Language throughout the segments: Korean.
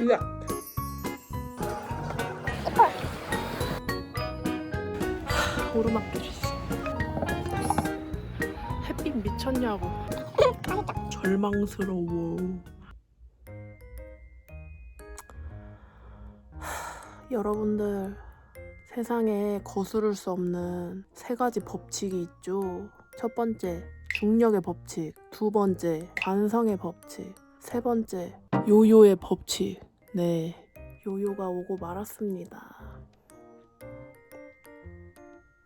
으악. 하, 오르막길 있어. 햇빛 미쳤냐고. 절망스러워. 하, 여러분들 세상에 거스를 수 없는 세 가지 법칙이 있죠. 첫 번째, 중력의 법칙. 두 번째, 관성의 법칙. 세 번째, 요요의 법칙. 네, 요요가 오고 말았습니다.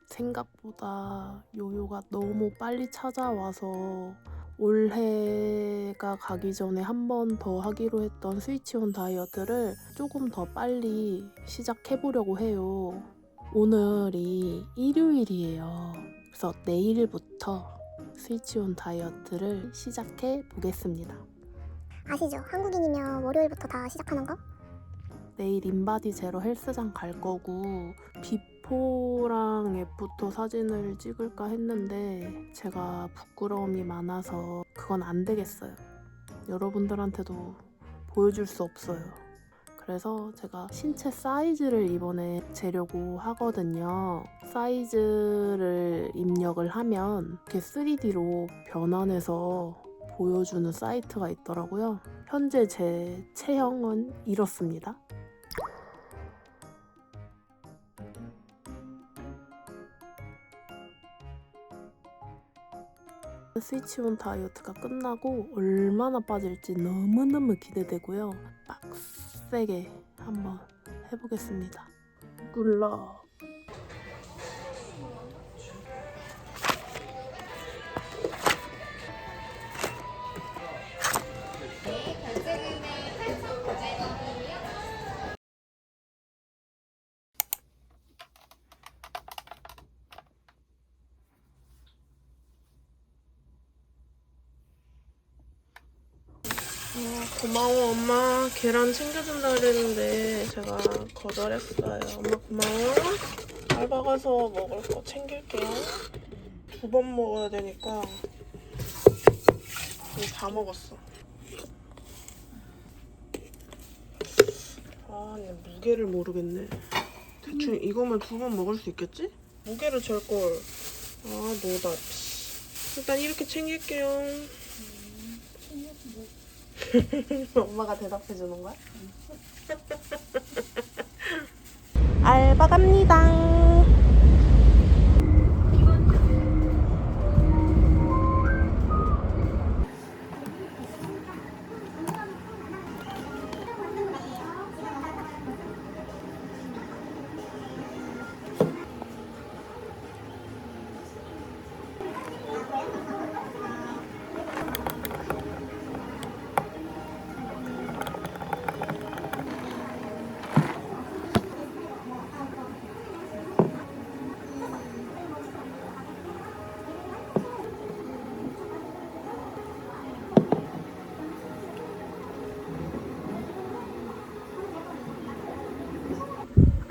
생각보다 요요가 너무 빨리 찾아와서 올해가 가기 전에 한 번 더 하기로 했던 스위치온 다이어트를 조금 더 빨리 시작해 보려고 해요. 오늘이 일요일이에요. 그래서 내일부터 스위치온 다이어트를 시작해 보겠습니다. 아시죠? 한국인이면 월요일부터 다 시작하는 거? 내일 인바디 제로 헬스장 갈 거고 비포랑 애프터 사진을 찍을까 했는데 제가 부끄러움이 많아서 그건 안 되겠어요. 여러분들한테도 보여줄 수 없어요. 그래서 제가 신체 사이즈를 이번에 재려고 하거든요. 사이즈를 입력을 하면 이렇게 3D로 변환해서 보여주는 사이트가 있더라고요. 현재 제 체형은 이렇습니다. 스위치온 다이어트가 끝나고 얼마나 빠질지 너무너무 기대되고요. 빡세게 한번 해보겠습니다. 굴러. 고마워 엄마. 계란 챙겨준다 그랬는데 제가 거절했어요. 엄마 고마워. 알바 가서 먹을 거 챙길게요. 두 번 먹어야 되니까 이거 다 먹었어. 아 무게를 모르겠네. 대충 이거만 두 번 먹을 수 있겠지? 무게를 잴걸. 아 노다. 일단 이렇게 챙길게요 엄마가 대답해 주는 거야? 알바 갑니다.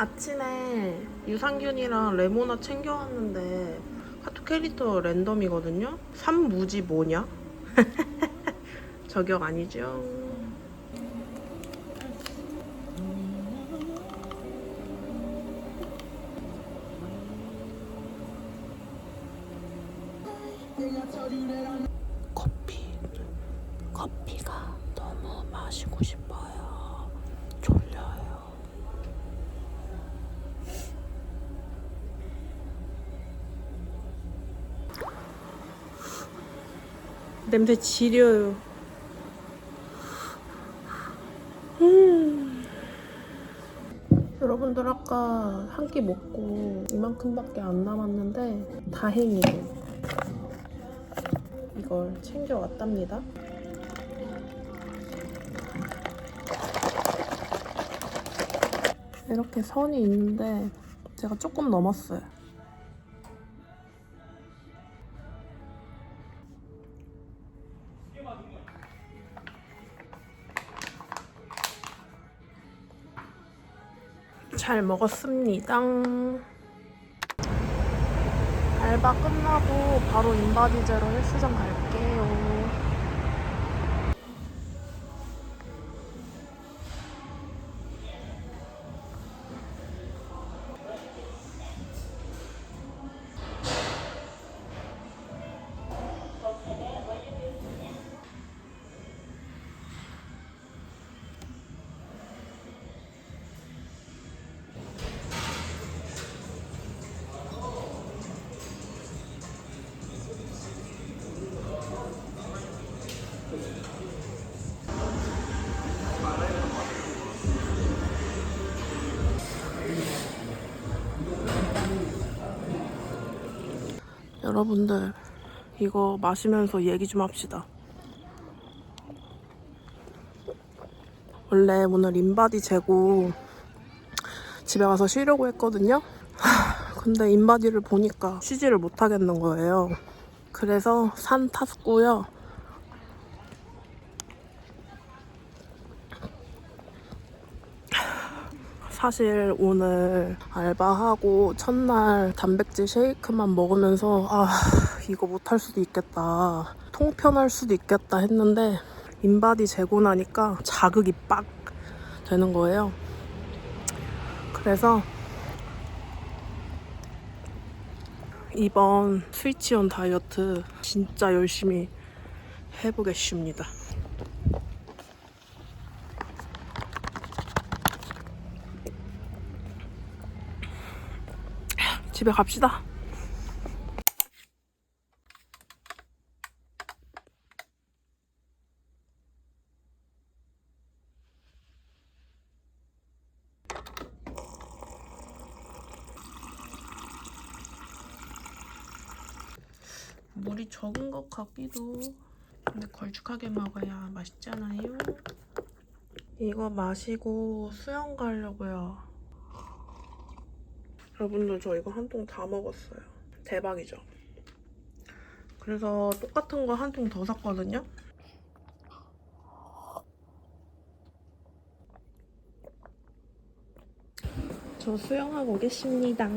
아침에 유산균이랑 레모나 챙겨왔는데 카톡 캐릭터 랜덤이거든요? 삼무지 뭐냐? 저격 아니죠? 커피 커피가 너무 마시고 싶어요 졸려요 냄새 지려요. 음. 여러분들 아까 한 끼 먹고 이만큼밖에 안 남았는데 다행히도 이걸 챙겨왔답니다. 이렇게 선이 있는데 제가 조금 넘었어요. 잘 먹었습니다. 알바 끝나고 바로 인바디제로 헬스장 갈게요. 여러분들 이거 마시면서 얘기 좀 합시다. 원래 오늘 인바디 재고 집에 가서 쉬려고 했거든요. 하, 근데 인바디를 보니까 쉬지를 못하겠는 거예요. 그래서 산 탔고요. 사실 오늘 알바하고 첫날 단백질 쉐이크만 먹으면서 아 이거 못할 수도 있겠다 통편할 수도 있겠다 했는데 인바디 재고 나니까 자극이 빡 되는 거예요. 그래서 이번 스위치온 다이어트 진짜 열심히 해보겠습니다 집에 갑시다. 물이 적은 것 같기도. 근데 걸쭉하게 먹어야 맛있잖아요. 이거 마시고 수영 가려고요 여러분들 저 이거 한 통 다 먹었어요. 대박이죠? 그래서 똑같은 거 한 통 더 샀거든요. 저 수영하고 오겠습니다.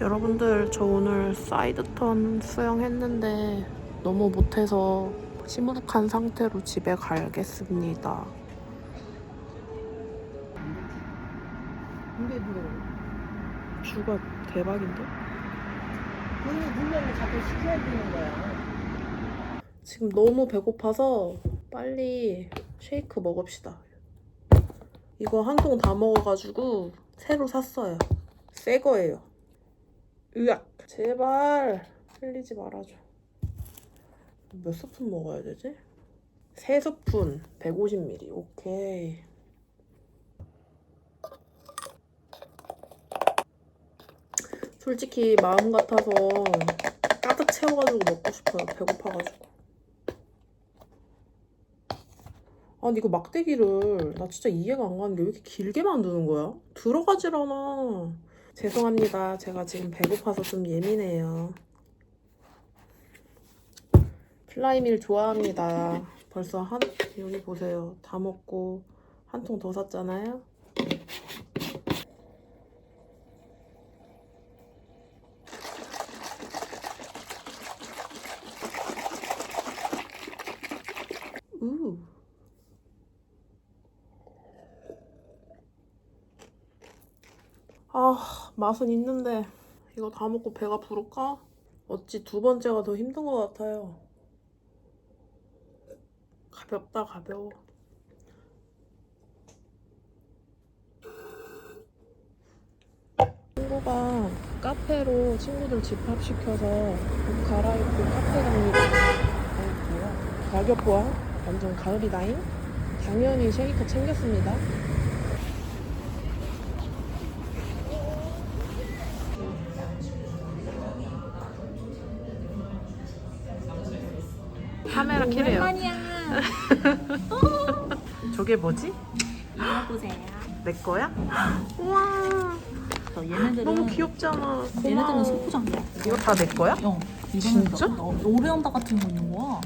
여러분들 저 오늘 사이드턴 수영했는데 너무 못해서 시무룩한 상태로 집에 가겠습니다. 뷰가 대박인데? 물을 물려면 자꾸 식혀야 되는 거야. 지금 너무 배고파서 빨리 쉐이크 먹읍시다. 이거 한 통 다 먹어가지고 새로 샀어요. 새 거예요. 으악! 제발 흘리지 말아줘. 몇 스푼 먹어야 되지? 세 스푼 150ml. 오케이. 솔직히 마음 같아서 가득 채워가지고 먹고 싶어요. 배고파가지고. 아, 근데 이거 막대기를 나 진짜 이해가 안 가는 게 왜 이렇게 길게 만드는 거야? 들어가질 않아. 죄송합니다. 제가 지금 배고파서 좀 예민해요. 플라이밀 좋아합니다. 벌써 한 여기 보세요. 다 먹고 한 통 더 샀잖아요. 우. 아, 맛은 있는데 이거 다 먹고 배가 부를까? 어찌 두 번째가 더 힘든 것 같아요. 가볍다, 가벼워. 친구가 카페로 친구들 집합시켜서 옷 갈아입고 카페 갑니다. 어, 뭐야? 가격 보아? 완전 가을이다잉? 당연히 쉐이크 챙겼습니다. 카메라 키래요. 저게 뭐지? 이거 보세요. 내 거야? 우와, 저 얘네들은 너무 귀엽잖아. 얘네들은 고마워. 소포장이야. 이거 다 내 거야? 어, 진짜? 오레온다 같은 거 있는 거야.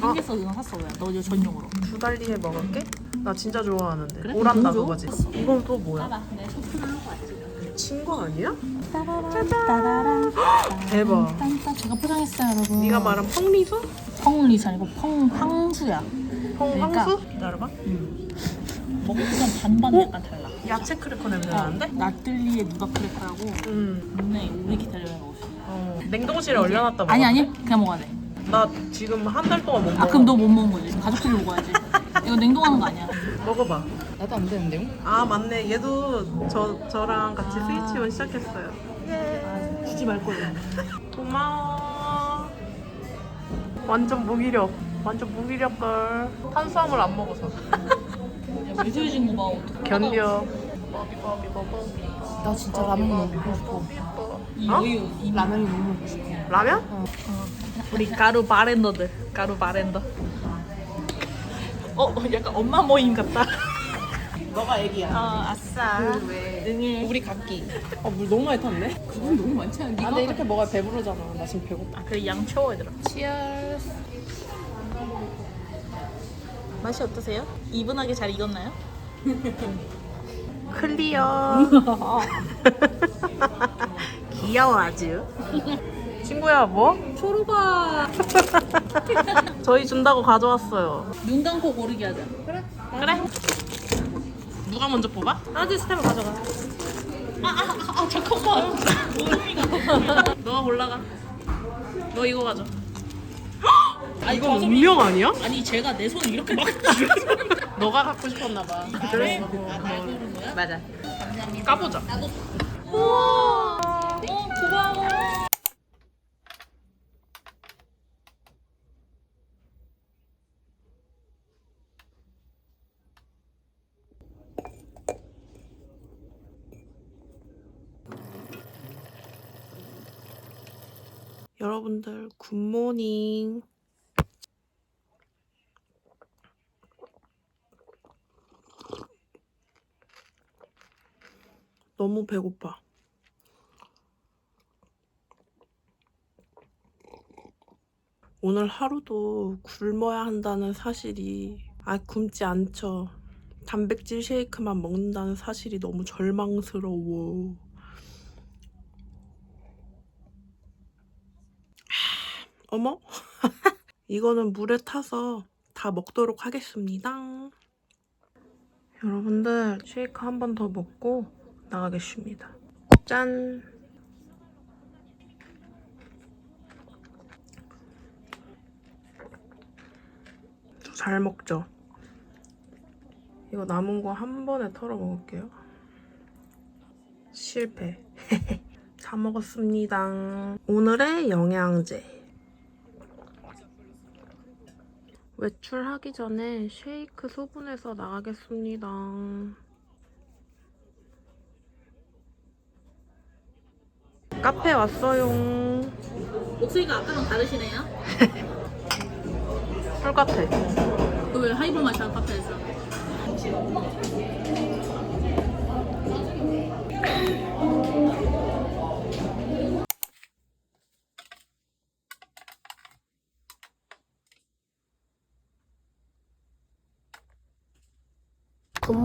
아. 생겼어, 이거 샀어 왜? 너 이거 전용으로. 두 달 뒤에 먹을게. 나 진짜 좋아하는데. 그래? 오란다 그거지. 이건 또 뭐야? 봐봐, 내 소프를 하고 왔지. 미친 거 아니야? 따라란. 대박. 제가 포장했어요, 여러분. 네가 말한 펑리수? 펑리스 아니고 펑황수야. 펑황수? 기다려봐. 먹으면 반반 약간 달라. 야채 크래커 냄새 어, 나는데? 나틀리의 누가 크래커라고 음. 분명히 우리 기다려야 먹었어. 어. 냉동실에 얼려놨다 먹어. 아니 아니, 그냥 먹어야 돼. 나 지금 한 달 동안 못 먹어. 아 그럼 너 못 먹은 거지. 가족들이 먹어야지. 이거 냉동하는 거 아니야. 먹어봐. 나도 안 되는데요? 아 맞네. 얘도 저 저랑 같이 아. 스위치온 시작했어요. 예. 주지 말 거야. 고마워. 완전 무기력. 완전 무기력 걸. 탄수화물 안 먹어서. 야, 매서해진 거 봐. 어떡해. 견뎌. 나 진짜 라면 먹고 싶어. 이 어? 우유 이 라면이 너무 먹고 싶어. 라면? 우리 가루 바렌더들 가루 바렌더 어 약간 엄마 모임 같다 너가 애기야. 어 아싸 응애 우리 각기. 아, 물 너무 많이 탔네? 그건 너무 많지 않아? 아, 근데 이렇게 먹어야 배부르잖아. 나 지금 배고파. 아, 그래 양 채워 얘들아 치얼스 맛이 어떠세요? 이분하게 잘 익었나요? 클리어. 귀여워 아주. 친구야 뭐? 초록아 저희 준다고 가져왔어요. 눈 감고 고르기 하자 그래 그래? 누가 먼저 뽑아? 아들 스텝을 가져가 아, 아, 아, 아 잠깐만 너가 골라가. 너 이거 가져. 아니 이거 운명 아니야? 아니 제가 내 손을 이렇게 막 너가 갖고 싶었나 봐. 그래? 아, 날 고른 거야? 맞아. 까보자. 나도 우와 여러분들 굿모닝. 너무 배고파. 오늘 하루도 굶어야 한다는 사실이 아 굶지 않죠. 단백질 쉐이크만 먹는다는 사실이 너무 절망스러워. 어머? 이거는 물에 타서 다 먹도록 하겠습니다. 여러분들 쉐이크 한 번 더 먹고 나가겠습니다. 짠! 잘 먹죠? 이거 남은 거 한 번에 털어 먹을게요. 실패. 다 먹었습니다. 오늘의 영양제. 외출하기 전에 쉐이크 소분해서 나가겠습니다. 카페 왔어요. 목소리가 아까랑 다르시네요 술 같아. 너왜 하이볼 마셔 카페에서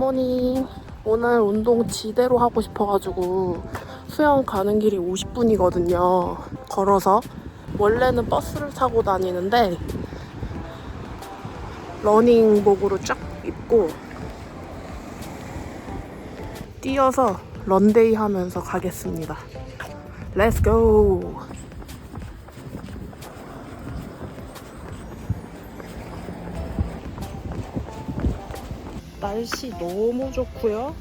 굿모닝. 오늘 운동 지대로 하고 싶어가지고 수영 가는 길이 50분이거든요. 걸어서. 원래는 버스를 타고 다니는데 러닝복으로 쫙 입고 뛰어서 런데이 하면서 가겠습니다. Go! 날씨 너무 좋고요.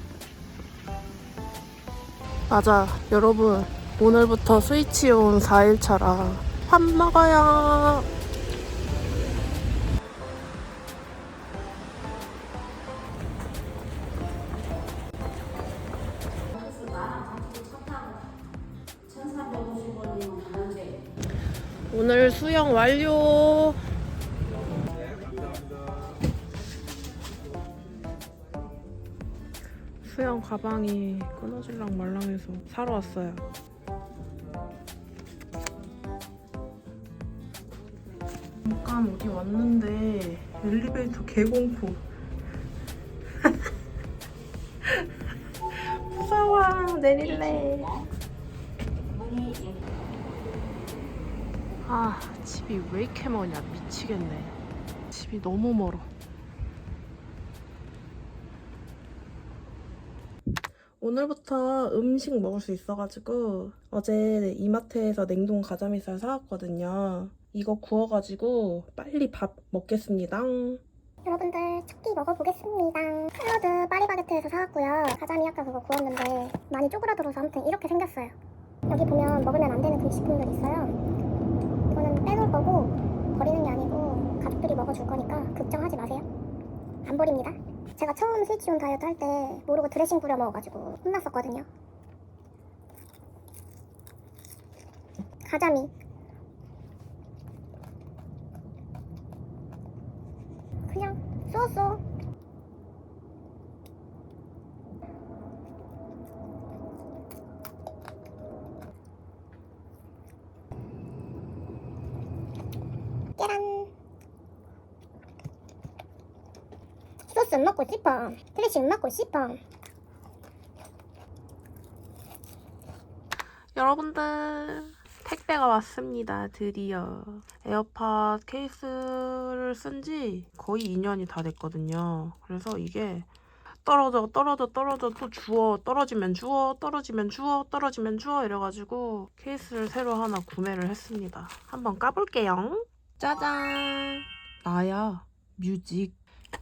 맞아, 여러분. 오늘부터 스위치온 4일차라 밥 먹어요. 오늘 수영 완료. 가방이 끊어질랑 말랑해서 사러 왔어요. 잠깐 어디 왔는데 엘리베이터 개공포. 무서워 내릴래. 아 집이 왜 이렇게 머냐 미치겠네. 집이 너무 멀어. 오늘부터 음식 먹을 수 있어가지고 어제 이마트에서 냉동 가자미살 사왔거든요. 이거 구워가지고 빨리 밥 먹겠습니다. 여러분들 첫끼 먹어보겠습니다. 샐러드 파리바게트에서 사왔고요. 가자미 아까 그거 구웠는데 많이 쪼그라들어서 아무튼 이렇게 생겼어요. 여기 보면 먹으면 안 되는 금식품들 있어요. 그거는 빼놓을 거고 버리는 게 아니고 가족들이 먹어줄 거니까 걱정하지 마세요. 안 버립니다. 제가 처음 스위치온 다이어트 할 때 모르고 드레싱 뿌려 먹어가지고 혼났었거든요. 가자미. 그냥 쏘쏘. 깨란. 소스 먹고 싶어. 드레싱 먹고 싶어. 여러분들 택배가 왔습니다. 드디어. 에어팟 케이스를 쓴 지 거의 2년이 다 됐거든요. 그래서 이게 떨어져 떨어져 떨어져 또 주워 떨어지면 주워 떨어지면 주워 떨어지면 주워 이래가지고 케이스를 새로 하나 구매를 했습니다. 한번 까볼게요. 짜잔! 나야 뮤직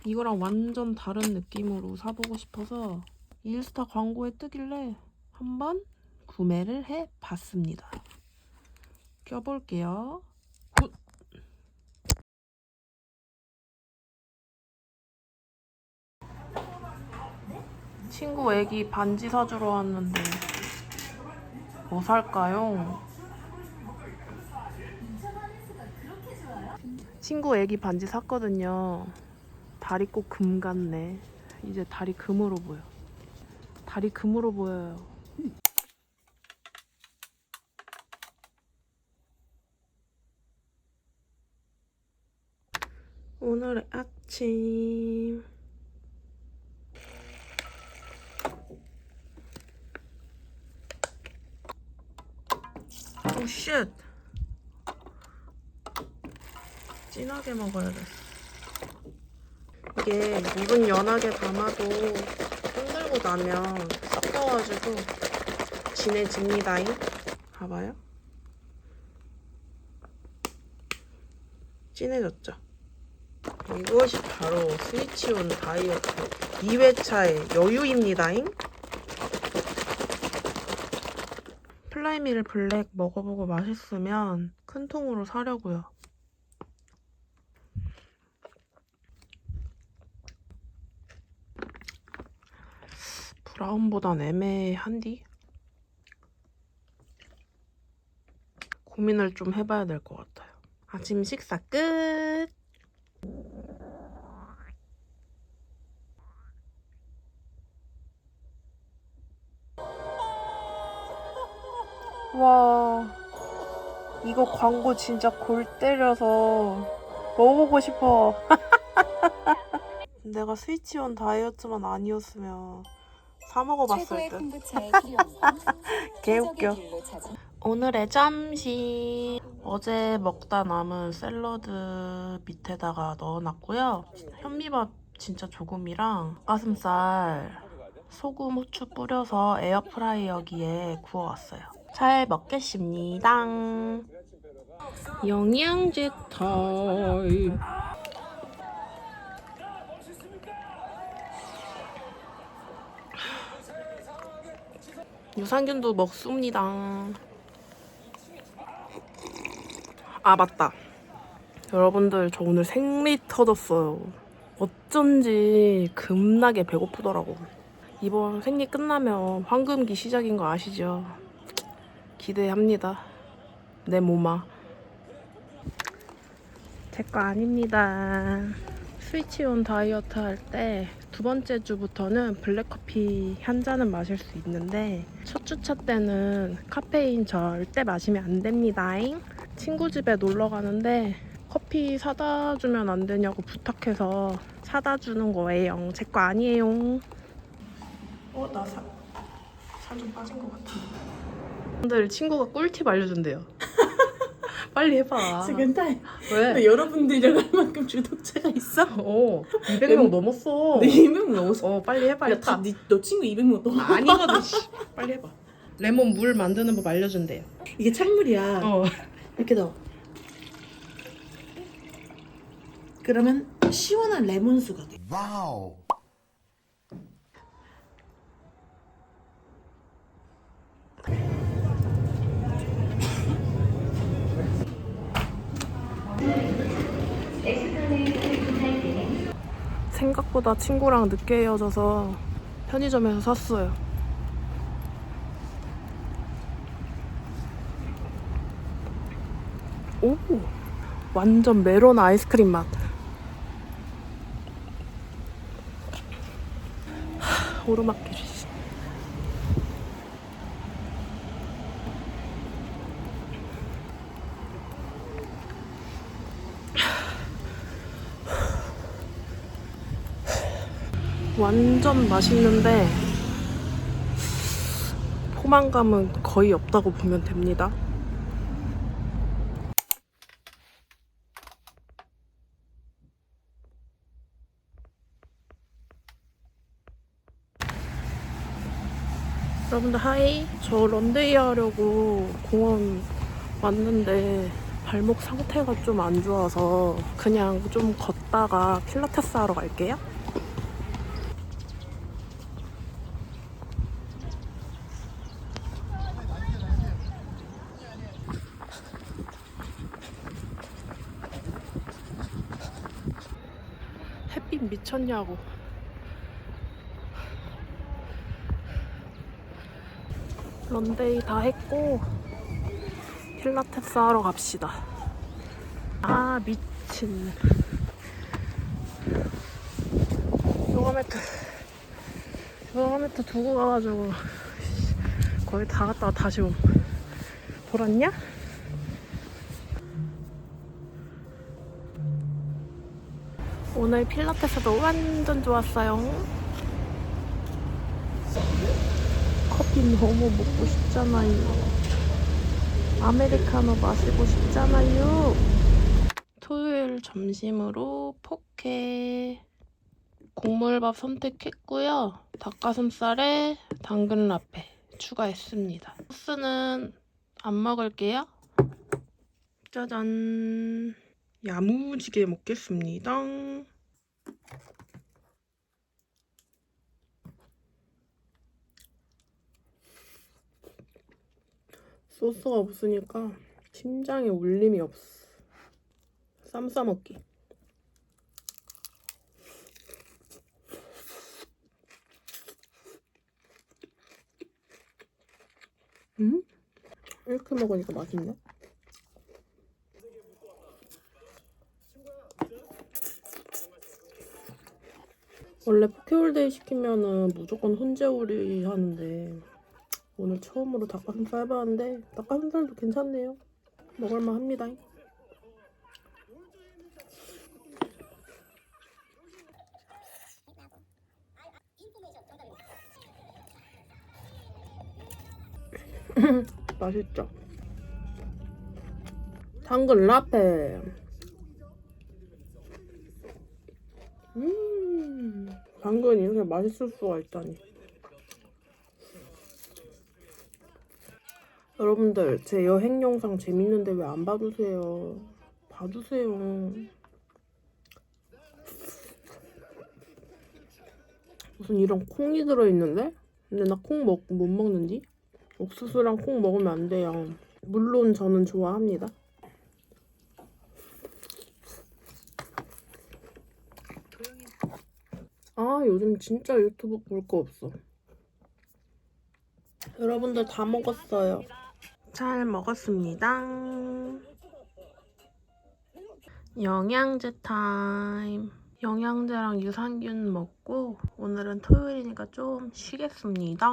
이거랑 완전 다른 느낌으로 사보고 싶어서 인스타 광고에 뜨길래 한번 구매를 해 봤습니다. 껴볼게요. 굿. 친구 애기 반지 사주러 왔는데 뭐 살까요? 친구 애기 반지 샀거든요. 다리 꼭 금 같네. 이제 다리 금으로 보여. 다리 금으로 보여요. 오늘의 아침 오 쉣 진하게 먹어야겠어 이게 물은 연하게 담아도 흔들고 나면 섞어가지고 진해집니다잉 봐봐요 진해졌죠 이것이 바로 스위치온 다이어트 2회차의 여유입니다잉. 플라이밀 블랙 먹어보고 맛있으면 큰 통으로 사려고요. 브라운보단 애매한디? 고민을 좀 해봐야 될 것 같아요. 아침 식사 끝! 와 이거 광고 진짜 골 때려서 먹어보고 싶어 내가 스위치온 다이어트만 아니었으면 사 먹어봤을 최고의 듯. 개웃겨. 오늘의 점심. 어제 먹다 남은 샐러드 밑에다가 넣어놨고요. 현미밥 진짜 조금이랑 가슴살 소금 후추 뿌려서 에어프라이어기에 구워왔어요. 잘 먹겠습니다. 영양제 타임 유산균도 먹습니다. 아 맞다. 여러분들 저 오늘 생리 터졌어요. 어쩐지 급나게 배고프더라고. 이번 생리 끝나면 황금기 시작인 거 아시죠? 기대합니다. 내 몸아. 제 거 아닙니다. 스위치온 다이어트 할 때 두 번째 주부터는 블랙커피 한 잔은 마실 수 있는데 첫 주차 때는 카페인 절대 마시면 안 됩니다잉 친구 집에 놀러 가는데 커피 사다 주면 안 되냐고 부탁해서 사다 주는 거예요. 제 거 아니에요. 어, 나 살, 살좀 빠진 것 같아. 오늘 친구가 꿀팁 알려준대요. 빨리 해봐. 괜찮아. 왜? 여러분들이랑 할 만큼 주독자가 있어? 어, 200명 넘었어. 내 이명 넣었어. 어, 빨리 해봐. 야, 일단. 다, 니, 너 친구 200명 너. 아니거든. 씨. 빨리 해봐. 레몬 물 만드는 법 알려준대요. 이게 찬물이야. 어. 이렇게 넣어. 그러면 시원한 레몬수가 돼. Wow. 생각보다 친구랑 늦게 헤어져서 편의점에서 샀어요. 오, 완전 메론 아이스크림 맛. 하, 오르막길. 씨. 완전 맛있는데 포만감은 거의 없다고 보면 됩니다. 여러분들 하이 저 런데이 하려고 공원 왔는데 발목 상태가 좀 안 좋아서 그냥 좀 걷다가 필라테스 하러 갈게요. 햇빛 미 쳤냐고. 런데이 다 했고 필라테스 하러 갑시다. 아 미친. 요가 매트 요가 매트 두고 가가지고 거의 다 갔다가 다시 옴. 돌았냐? 오늘 필라테스도 완전 좋았어요. 커피 너무 먹고 싶잖아요. 아메리카노 마시고 싶잖아요. 토요일 점심으로 포케 국물밥 선택했고요. 닭가슴살에 당근 라페 추가했습니다. 소스는 안 먹을게요. 짜잔. 야무지게 먹겠습니다. 소스가 없으니까 심장에 울림이 없어. 쌈 싸먹기. 음? 이렇게 먹으니까 맛있네. 원래 포케홀데이 시키면은 무조건 훈제오리 하는데 오늘 처음으로 닭가슴살 해봤는데 닭가슴살도 괜찮네요. 먹을만 합니다. 맛있죠? 당근 라페. 음, 당근이 이렇게 맛있을 수가 있다니. 여러분들 제 여행 영상 재밌는데 왜 안 봐주세요? 봐주세요. 무슨 이런 콩이 들어있는데? 근데 나 콩 먹, 못 먹는디? 옥수수랑 콩 먹으면 안 돼요. 물론 저는 좋아합니다. 아 요즘 진짜 유튜브 볼 거 없어. 여러분들 다 먹었어요. 잘 먹었습니다. 영양제 타임. 영양제랑 유산균 먹고 오늘은 토요일이니까 좀 쉬겠습니다.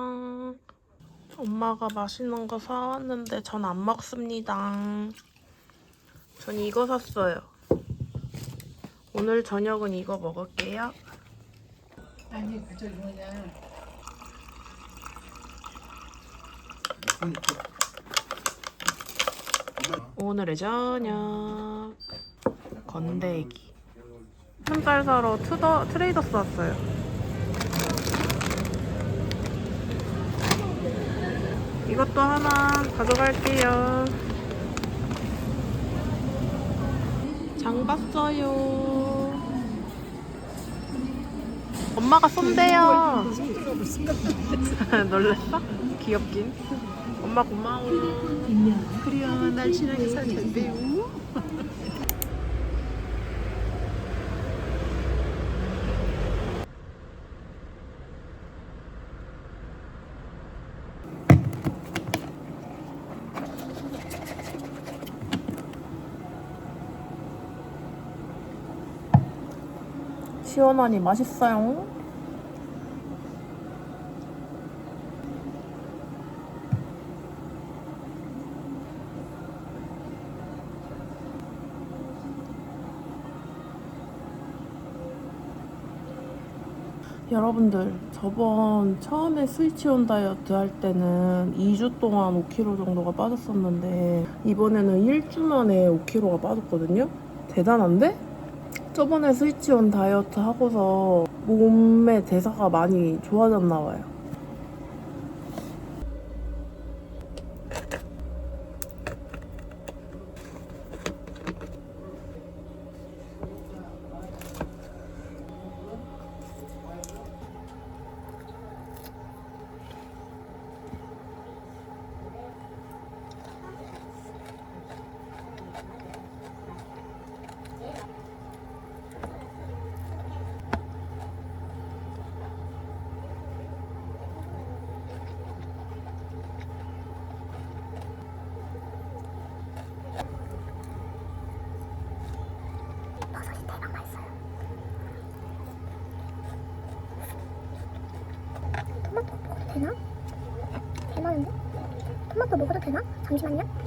엄마가 맛있는 거 사왔는데 전 안 먹습니다. 전 이거 샀어요. 오늘 저녁은 이거 먹을게요. 아니 그저 뭐냐 오늘의 저녁. 건더기. 흰쌀 사러 투더, 트레이더스 왔어요. 이것도 하나 가져갈게요. 장 봤어요 엄마가 쏜대요. 놀랬어? 귀엽긴. 엄마 고마워. 그래요 날씬하게 살텐데요 시원하니 맛있어요. 여러분들 저번 처음에 스위치온 다이어트 할 때는 2주 동안 5kg 정도가 빠졌었는데 이번에는 1주 만에 5kg가 빠졌거든요 대단한데? 저번에 스위치 온 다이어트 하고서 몸의 대사가 많이 좋아졌나 봐요 버섯이 대박 맛있어요. 토마토 먹어도 되나? 대박인데? 토마토 먹어도 되나? 잠시만요.